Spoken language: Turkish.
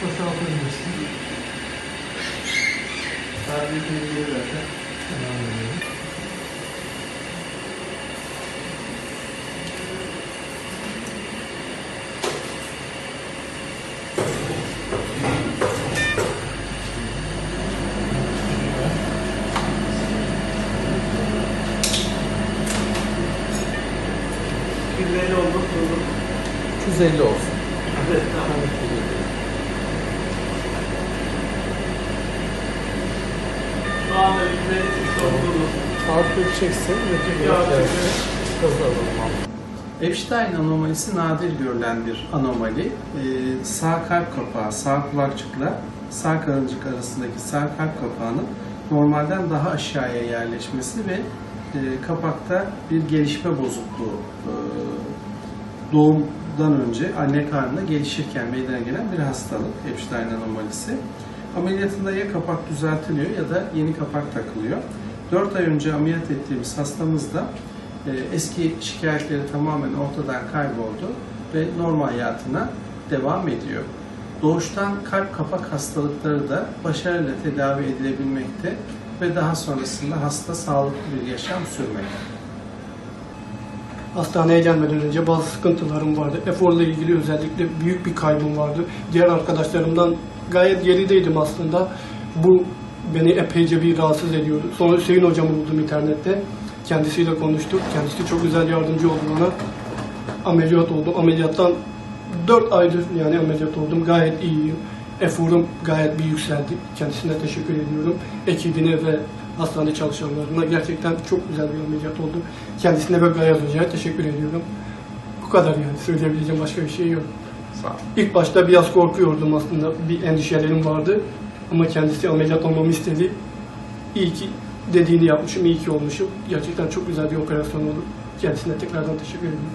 Çok daha koyabilirsin. Sadece peyniri zaten. Devam edelim. oldu. 350 olsun. Evet, tamam. Evet. Anda. Epstein anomalisi nadir görülen bir anomali. Ee, sağ kalp kapağı, sağ kulakçıkla sağ karıncık arasındaki sağ kalp kapağının normalden daha aşağıya yerleşmesi ve e, kapakta bir gelişme bozukluğu e, doğumdan önce anne karnında gelişirken meydana gelen bir hastalık Epstein anomalisi. Ameliyatında ya kapak düzeltiliyor ya da yeni kapak takılıyor. 4 ay önce ameliyat ettiğimiz hastamızda e, eski şikayetleri tamamen ortadan kayboldu ve normal hayatına devam ediyor. Doğuştan kalp kapak hastalıkları da başarıyla tedavi edilebilmekte ve daha sonrasında hasta sağlıklı bir yaşam sürmekte. Hastaneye gelmeden önce bazı sıkıntılarım vardı. Eforla ilgili özellikle büyük bir kaybım vardı. Diğer arkadaşlarımdan gayet gerideydim aslında. Bu beni epeyce bir rahatsız ediyordu. Sonra Hüseyin hocamı buldum internette. Kendisiyle konuştuk. Kendisi çok güzel yardımcı oldu bana. Ameliyat oldum. Ameliyattan 4 aydır yani ameliyat oldum. Gayet iyiyim. Eforum gayet bir yükseldi. Kendisine teşekkür ediyorum. Ekibine ve hastane çalışanlarına gerçekten çok güzel bir ameliyat oldu. Kendisine ve Gayaz Hoca'ya teşekkür ediyorum. Bu kadar yani. Söyleyebileceğim başka bir şey yok. Sağ ol. İlk başta biraz korkuyordum aslında. Bir endişelerim vardı. Ama kendisi ameliyat olmamı istedi. İyi ki dediğini yapmışım, iyi ki olmuşum. Gerçekten çok güzel bir operasyon oldu. Kendisine tekrardan teşekkür ediyorum.